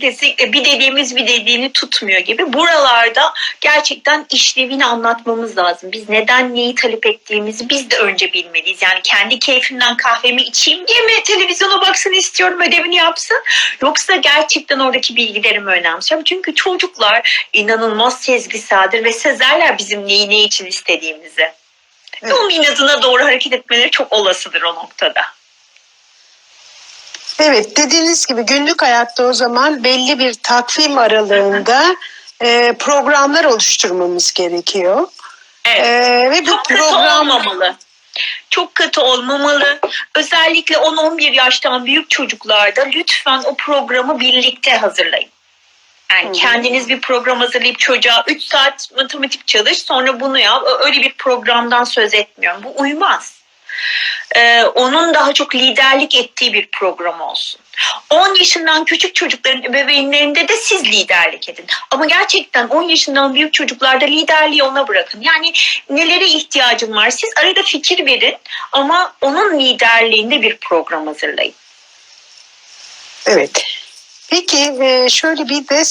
kesinlikle bir dediğimiz bir dediğini tutmuyor gibi. Buralarda gerçekten işlevini anlatmamız lazım. Biz neden neyi talep ettiğimizi biz de önce bilmeliyiz. Yani kendi keyfimden kahvemi içeyim diye mi televizyona baksın istiyorum ödevini yapsın. Yoksa gerçekten oradaki bilgilerimi önemsiyorum. Çünkü çocuklar inanılmaz sezgiseldir ve sezerler bizim neyi ne için istediğimizi. Ve Evet. onun inadına doğru hareket etmeleri çok olasıdır o noktada. Evet dediğiniz gibi günlük hayatta o zaman belli bir takvim aralığında e, programlar oluşturmamız gerekiyor. Evet. E, ve bu Çok program olmamalı. Çok katı olmamalı. Özellikle 10-11 yaştan büyük çocuklarda lütfen o programı birlikte hazırlayın. Yani hı. kendiniz bir program hazırlayıp çocuğa 3 saat matematik çalış sonra bunu yap. Öyle bir programdan söz etmiyorum. Bu uymaz. Ee, onun daha çok liderlik ettiği bir program olsun. 10 yaşından küçük çocukların ebeveynlerinde de siz liderlik edin. Ama gerçekten 10 yaşından büyük çocuklarda liderliği ona bırakın. Yani nelere ihtiyacın var siz arada fikir verin ama onun liderliğinde bir program hazırlayın. evet. Peki e, şöyle bir de